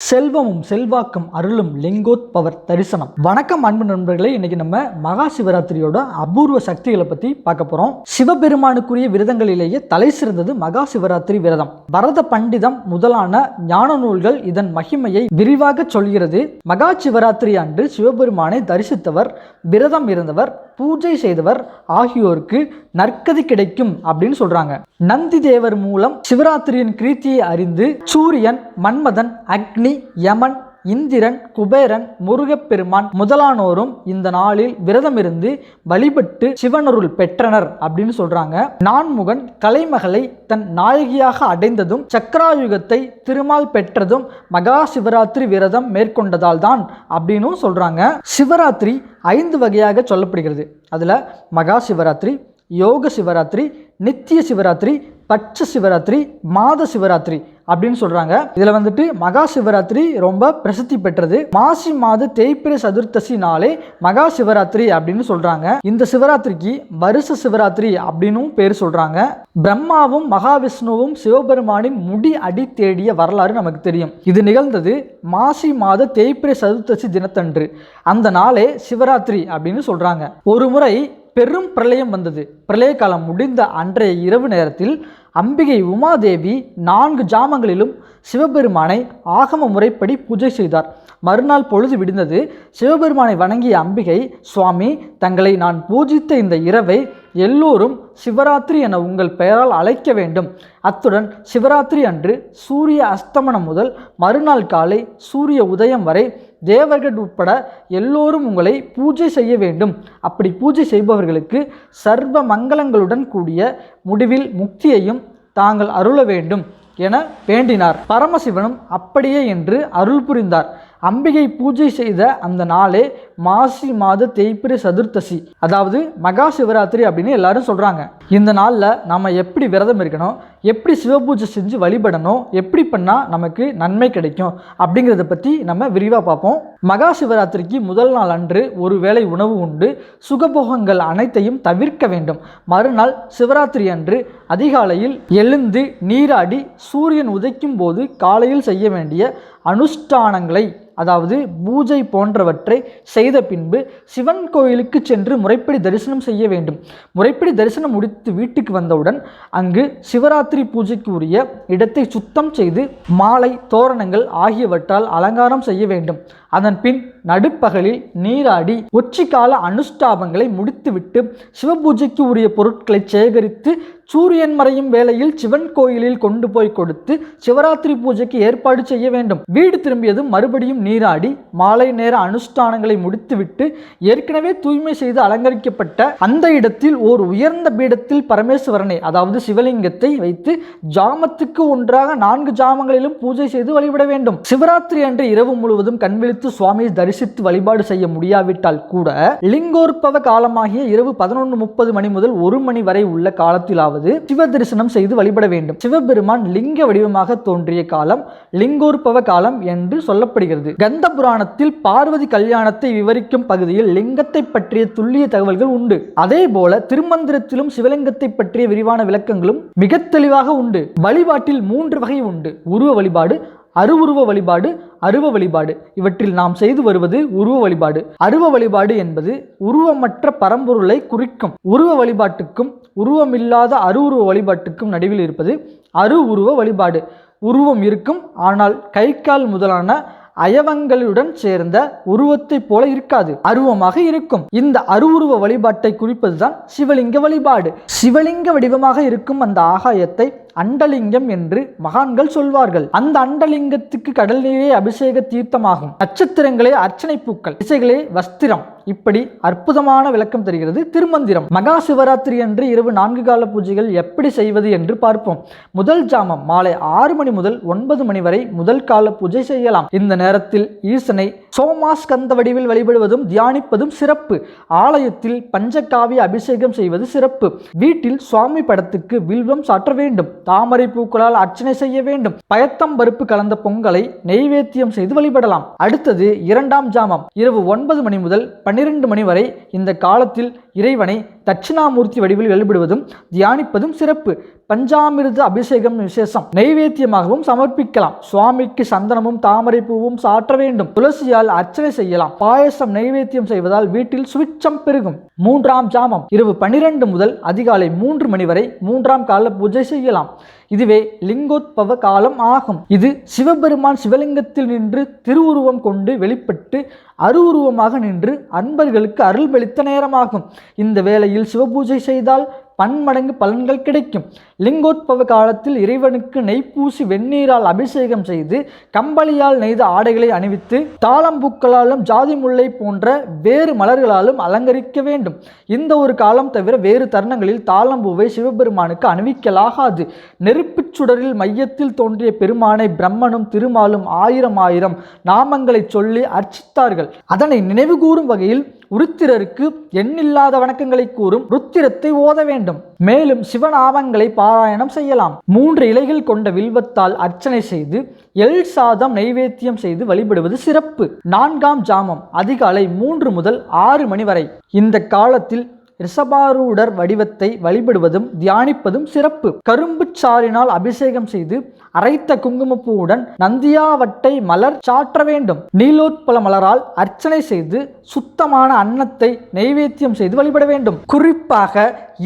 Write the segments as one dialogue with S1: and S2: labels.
S1: செல்வமும் செல்வாக்கும் அருளும் லிங்கோத் பவர் தரிசனம். வணக்கம் அன்பு நண்பர்களே. இன்னைக்கு நம்ம மகா சிவராத்திரியோட அபூர்வ சக்திகளை பத்தி பார்க்க போறோம். சிவபெருமானுக்குரிய விரதங்களிலேயே தலை சிறந்தது மகா சிவராத்திரி விரதம். பரத பண்டிதம் முதலான ஞான நூல்கள் இதன் மகிமையை விரிவாக சொல்கிறது. மகா சிவராத்திரி அன்று சிவபெருமானை தரிசித்தவர் விரதம் இருந்தவர் பூஜை செய்தவர் ஆகியோருக்கு நற்கதி கிடைக்கும் அப்படின்னு சொல்றாங்க. நந்தி தேவர் மூலம் சிவராத்திரியின் கிருத்தியை அறிந்து சூரியன் மன்மதன் அக்னி யமன் இந்திரன் குபேரன் முருகப்பெருமான் முதலானோரும் இந்த நாளில் விரதம் இருந்து வழிபட்டு சிவனருள் பெற்றனர் அப்படின்னு சொல்றாங்க. நான்முகன் கலைமகளை தன் நாயகியாக அடைந்ததும் சக்கராயுகத்தை திருமால் பெற்றதும் மகா சிவராத்திரி விரதம் மேற்கொண்டதால் தான் அப்படின்னும் சொல்றாங்க. சிவராத்திரி ஐந்து வகையாக சொல்லப்படுகிறது. அதுல மகா சிவராத்திரி யோக சிவராத்திரி நித்திய சிவராத்திரி பட்ச சிவராத்திரி மாத சிவராத்திரி அப்படின்னு சொல்றாங்க. இதுல வந்துட்டு மகா சிவராத்திரி ரொம்ப பிரசித்தி பெற்றது. மாசி மாத தேய்பிரை சதுர்த்தசி நாளே மகா சிவராத்திரி அப்படின்னு சொல்றாங்க. இந்த சிவராத்திரிக்கு வருஷ சிவராத்திரி அப்படின்னும் பேர் சொல்றாங்க. பிரம்மாவும் மகாவிஷ்ணுவும் சிவபெருமானின் முடி அடி தேடிய வரலாறு நமக்கு தெரியும். இது நிகழ்ந்தது மாசி மாத தேய்பிரை சதுர்த்தசி தினத்தன்று. அந்த நாளே சிவராத்திரி அப்படின்னு சொல்றாங்க. ஒரு முறை பெரும் பிரளயம் வந்தது. பிரளய காலம் முடிந்த அன்றைய இரவு நேரத்தில் அம்பிகை உமாதேவி நான்கு ஜாமங்களிலும் சிவபெருமானை ஆகம முறைப்படி பூஜை செய்தார். மறுநாள் பொழுது விடிந்தது. சிவபெருமானை வணங்கிய அம்பிகை சுவாமி தங்களை நான் பூஜித்த இந்த இரவை எல்லோரும் சிவராத்திரி என உங்கள் பெயரால் அழைக்க வேண்டும். அத்துடன் சிவராத்திரி அன்று சூரிய அஸ்தமனம் முதல் மறுநாள் காலை சூரிய உதயம் வரை தேவர்கள் உட்பட எல்லோரும் உங்களை பூஜை செய்ய வேண்டும். அப்படி பூஜை செய்பவர்களுக்கு சர்வ மங்களங்களுடன் கூடிய முடிவில் முக்தியையும் தாங்கள் அருள வேண்டும் என வேண்டினார். பரமசிவனும் அப்படியே என்று அருள் புரிந்தார். அம்பிகை பூஜை செய்த அந்த நாளே மாசி மாத தேய்பிரை சதுர்த்தசி. அதாவது மகா சிவராத்திரி அப்படின்னு எல்லாரும் சொல்கிறாங்க இந்த நாளில் நம்ம எப்படி விரதம் இருக்கணும் எப்படி சிவபூஜை செஞ்சு வழிபடணும் எப்படி பண்ணால் நமக்கு நன்மை கிடைக்கும் அப்படிங்கிறத பற்றி நம்ம விரிவாக பார்ப்போம். மகா சிவராத்திரிக்கு முதல் நாள் அன்று ஒரு வேளை உணவு உண்டு. சுகபோகங்கள் அனைத்தையும் தவிர்க்க வேண்டும். மறுநாள் சிவராத்திரி அன்று அதிகாலையில் எழுந்து நீராடி சூரியன் உதைக்கும் போது காலையில் செய்ய வேண்டிய அனுஷ்டானங்களை அதாவது பூஜை போன்றவற்றை செய்த பின்பு சிவன் கோயிலுக்கு சென்று முறைப்படி தரிசனம் செய்ய வேண்டும். முறைப்படி தரிசனம் முடித்து வீட்டுக்கு வந்தவுடன் அங்கு சிவராத்திரி பூஜைக்கு உரிய இடத்தை சுத்தம் செய்து மாலை தோரணங்கள் ஆகியவற்றால் அலங்காரம் செய்ய வேண்டும். அதன் பின் நடுப்பகலில் நீராடி உச்சிக்கால அனுஷ்டாபங்களை முடித்துவிட்டு சிவபூஜைக்கு உரிய பொருட்களை சேகரித்து சூரியன் மறையும் வேளையில் சிவன் கோயிலில் கொண்டு போய் கொடுத்து சிவராத்திரி பூஜைக்கு ஏற்பாடு செய்ய வேண்டும். வீடு திரும்பியதும் மறுபடியும் நீராடி மாலை நேர அனுஷ்டானங்களை முடித்துவிட்டு ஏற்கனவே தூய்மை செய்து அலங்கரிக்கப்பட்ட அந்த இடத்தில் ஓர் உயர்ந்த பீடத்தில் பரமேஸ்வரனை அதாவது சிவலிங்கத்தை வைத்து ஜாமத்துக்கு ஒன்றாக நான்கு ஜாமங்களிலும் பூஜை செய்து வழிபட வேண்டும். சிவராத்திரி அன்று இரவு முழுவதும் கண்விழித்து சுவாமியை தரிசித்து வழிபாடு செய்ய முடியாவிட்டால் கூட லிங்கோற்பவ காலமாகிய இரவு பதினொன்று முப்பது மணி முதல் ஒரு மணி வரை உள்ள காலத்திலாவது அதாவது சிவ தரிசனம் செய்து வழிபட வேண்டும். சிவபெருமான் லிங்க வடிவமாக தோன்றிய காலம் லிங்கோற்பவ காலம் என்று சொல்லப்படுகிறது. கந்த புராணத்தில் பார்வதி கல்யாணத்தை விவரிக்கும் பகுதியில் லிங்கத்தை பற்றிய துல்லிய தகவல்கள் உண்டு. அதே போல திருமந்திரத்திலும் சிவலிங்கத்தை பற்றிய விரிவான விளக்கங்களும் மிக தெளிவாக உண்டு. வழிபாட்டில் மூன்று வகை உண்டு. உருவ வழிபாடு அருவுருவ வழிபாடு அருவ வழிபாடு. இவற்றில் நாம் செய்து வருவது உருவ வழிபாடு. அருவ வழிபாடு என்பது உருவமற்ற பரம்பொருளை குறிக்கும். உருவ வழிபாட்டுக்கும் உருவமில்லாத அருவுருவ வழிபாட்டுக்கும் நடுவில் இருப்பது அரு உருவ வழிபாடு. உருவம் இருக்கும் ஆனால் கை கால் முதலான அயவங்களுடன் சேர்ந்த உருவத்தைப் போல இருக்காது. அருவமாக இருக்கும். இந்த அருவுருவ வழிபாட்டை குறிப்பதுதான் சிவலிங்க வழிபாடு. சிவலிங்க வடிவமாக இருக்கும் அந்த ஆகாயத்தை அண்டலிங்கம் என்று மகான்கள் சொல்வார்கள். அந்த அண்டலிங்கத்துக்கு கடல் நீரே அபிஷேக தீர்த்தமாகும். நட்சத்திரங்களே அர்ச்சனை பூக்கள். இசைகளே வஸ்திரம். இப்படி அற்புதமான விளக்கம் தருகிறது திருமந்திரம். மகா சிவராத்திரி அன்று இரவு நான்கு கால பூஜைகள் எப்படி செய்வது என்று பார்ப்போம். முதல் ஜாமம் மாலை ஆறு மணி முதல் ஒன்பது மணி வரை முதல் கால பூஜை செய்யலாம். இந்த நேரத்தில் ஈசனை சோமாஸ்கந்த வடிவில் வழிபடுவதும் தியானிப்பதும் சிறப்பு. ஆலயத்தில் பஞ்சகாவிய அபிஷேகம் செய்வது சிறப்பு. வீட்டில் சுவாமி படத்துக்கு வில்வம் சாற்ற வேண்டும். தாமரை பூக்களால் அர்ச்சனை செய்ய வேண்டும். பயத்தம் பருப்பு கலந்த பொங்கலை நெய்வேத்தியம் செய்து வழிபடலாம். அடுத்தது இரண்டாம் ஜாமம் இரவு ஒன்பது மணி முதல் பன்னிரண்டு மணி வரை இந்த காலத்தில் இறைவனை தட்சிணாமூர்த்தி வடிவில் வழிபடுவதும் தியானிப்பதும் சிறப்பு. பஞ்சாமிர்த அபிஷேகம் விசேஷம். நைவேத்தியமாகவும் சமர்ப்பிக்கலாம். சுவாமிக்கு சந்தனமும் தாமரை பூவும் சாற்ற வேண்டும். துளசியால் அர்ச்சனை செய்யலாம். பாயசம் நைவேத்தியம் செய்வதால் வீட்டில் சுவிச்சம் பெருகும். மூன்றாம் ஜாமம். இரவு பனிரெண்டு முதல் அதிகாலை மூன்று மணி வரை மூன்றாம் கால பூஜை செய்யலாம். இதுவே லிங்கோத்பவ காலம் ஆகும். இது சிவபெருமான் சிவலிங்கத்தில் நின்று திருவுருவம் கொண்டு வெளிப்பட்டு அருவுருவமாக நின்று அன்பர்களுக்கு அருள்பளித்த நேரமாகும். இந்த வேளையில் சிவபூஜை செய்தால் பன்மடங்கு பலன்கள் கிடைக்கும். லிங்கோத்பவ காலத்தில் இறைவனுக்கு நெய்ப்பூசி வெந்நீரால் அபிஷேகம் செய்து கம்பளியால் நெய்த ஆடைகளை அணிவித்து தாளம்பூக்களாலும் ஜாதி முல்லை போன்ற வேறு மலர்களாலும் அலங்கரிக்க வேண்டும். இந்த ஒரு காலம் தவிர வேறு தருணங்களில் தாளம்பூவை சிவபெருமானுக்கு அணிவிக்கலாகாது. நெருப்புச் சுடரில் மையத்தில் தோன்றிய பெருமானை பிரம்மனும் திருமாலும் ஆயிரம் ஆயிரம் நாமங்களை சொல்லி அர்ச்சித்தார்கள். அதனை நினைவுகூறும் வகையில் உருத்திரருக்கு எண்ணில்லாத வணக்கங்களை கூறும் ருத்திரத்தை ஓத வேண்டும். மேலும் சிவநாமங்களை பாராயணம் செய்யலாம். மூன்று இலைகள் கொண்ட வில்வத்தால் அர்ச்சனை செய்து எல் சாதம் நைவேத்தியம் செய்து வழிபடுவது சிறப்பு. நான்காம் ஜாமம் அதிகாலை மூன்று முதல் ஆறு மணி வரை. இந்த காலத்தில் ரிஷபாரூடர் வடிவத்தை வழிபடுவதும் தியானிப்பதும் சிறப்பு. கரும்பு சாறினால் அபிஷேகம் செய்து அரைத்த குங்குமப்பூவுடன் நந்தியாவட்டை மலர் சாற்ற வேண்டும். நீலோத்பல மலரால் அர்ச்சனை செய்து சுத்தமான அன்னத்தை நைவேத்தியம் செய்து வழிபட வேண்டும். குறிப்பாக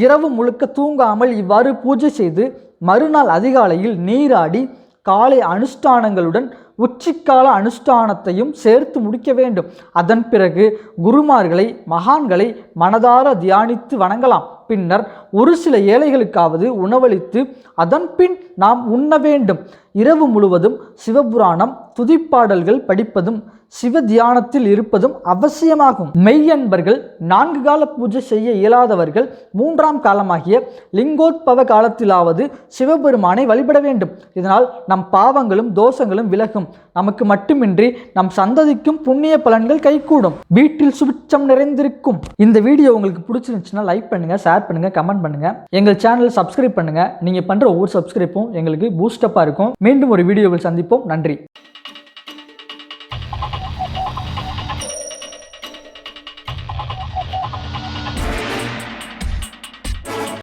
S1: இரவு முழுக்க தூங்காமல் இவ்வாறு பூஜை செய்து மறுநாள் அதிகாலையில் நீராடி காலை அனுஷ்டானங்களுடன் உச்சிக்கால அனுஷ்டானத்தையும் சேர்த்து முடிக்க வேண்டும். அதன் பிறகு குருமார்களை மகான்களை மனதார தியானித்து வணங்கலாம். பின்னர் ஒரு சில ஏழைகளுக்காவது உணவளித்து அதன் பின் நாம் உண்ண வேண்டும். இரவு முழுவதும் சிவபுராணம் துதிப்பாடல்கள் படிப்பதும் சிவ தியானத்தில் இருப்பதும் அவசியமாகும். மெய்யன்பர்கள் நான்கு கால பூஜை செய்ய இயலாதவர்கள் மூன்றாம் காலமாகிய லிங்கோத்பவ காலத்திலாவது சிவபெருமானை வழிபட வேண்டும். இதனால் நம் பாவங்களும் தோஷங்களும் விலகும். நமக்கு மட்டுமின்றி நம் சந்ததிக்கும் புண்ணிய பலன்கள் கைகூடும். வீட்டில் சுபிச்சம் நிறைந்திருக்கும். இந்த வீடியோ உங்களுக்கு பிடிச்சிருந்துச்சுன்னா லைக் பண்ணுங்க ஷேர் பண்ணுங்க கமெண்ட் பண்ணுங்க. எங்கள் சேனல் சப்ஸ்கிரைப் பண்ணுங்க. நீங்க பண்ற ஒவ்வொரு சப்ஸ்கிரைப்பும் எங்களுக்கு பூஸ்டப்பா இருக்கும். மீண்டும் ஒரு வீடியோவில் சந்திப்போம். நன்றி.